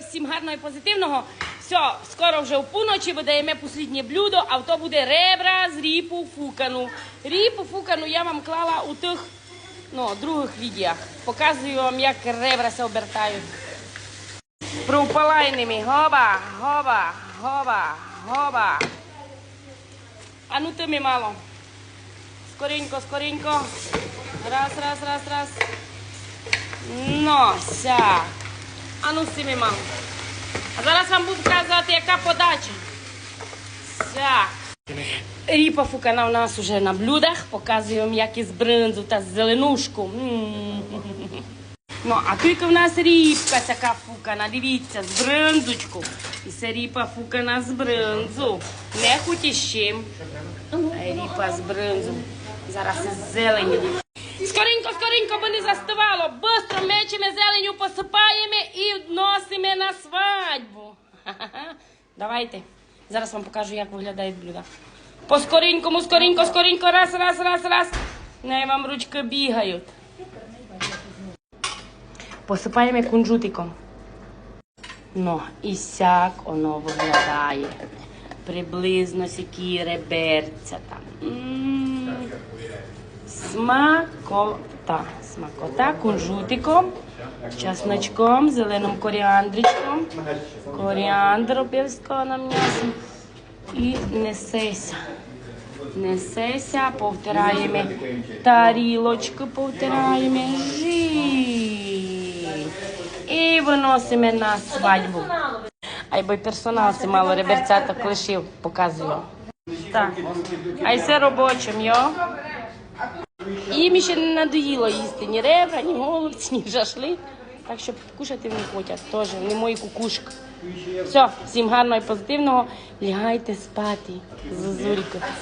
всім гарного і позитивного. Все, скоро вже в пуночі видаємо останнє блюдо, а то буде ребра з ріпу фукану. Ріпу фукану я вам клала у тих ну, других відеях. Показую вам, як ребра се обертають. Пропалайними. Гоба, гоба, гоба, гоба. А ну ти мало. Скоренько, скоренько. Раз, раз, раз, раз. Ну, сяк. А ну сіми мало. А зараз вам буду показувати, яка подача. Сяк. Ріпа фукана у нас уже на блюдах. Показуємо, як із бринзу та з зеленушку. М. Ну, а тільки в нас рібка така фукана, дивіться, з бринзочку. І це ріпа фукана з бринзу. Не. А ріпа з бринзу. Зараз із зеленю. Скоренько, скоренько, бо не застивало. Бистро мечемо зеленю посипаємо і вносимо на свадьбу. Давайте. Зараз вам покажу, як виглядають блюда. По скоренькому, скоренько, скоренько, раз, раз, раз, раз. Не вам ручки бігають. Посипаємо кунжутиком. Ну, і сяк воно виглядає. Приблизно сякі реберця там. Смакота. Смакота кунжутиком, чесночком, зеленим коріандричком. Коріандр обов'язково на м'ясо. І несеся. Несеся, повтираємо тарілочку, повтираємо. І виносимо на свадьбу. Ай бо й персонал це мало реберцяток лишив, показую. Так. Ай це робочим, йо. Їм ще не надоїло їсти ні ребра, ні голубці, ні шашлик. Так що кушати не хочуть теж, не мої кукушки. Все, всім гарного і позитивного. Лягайте спати.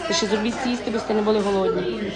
Ви ще зробіть сісти, бо сте не були голодні.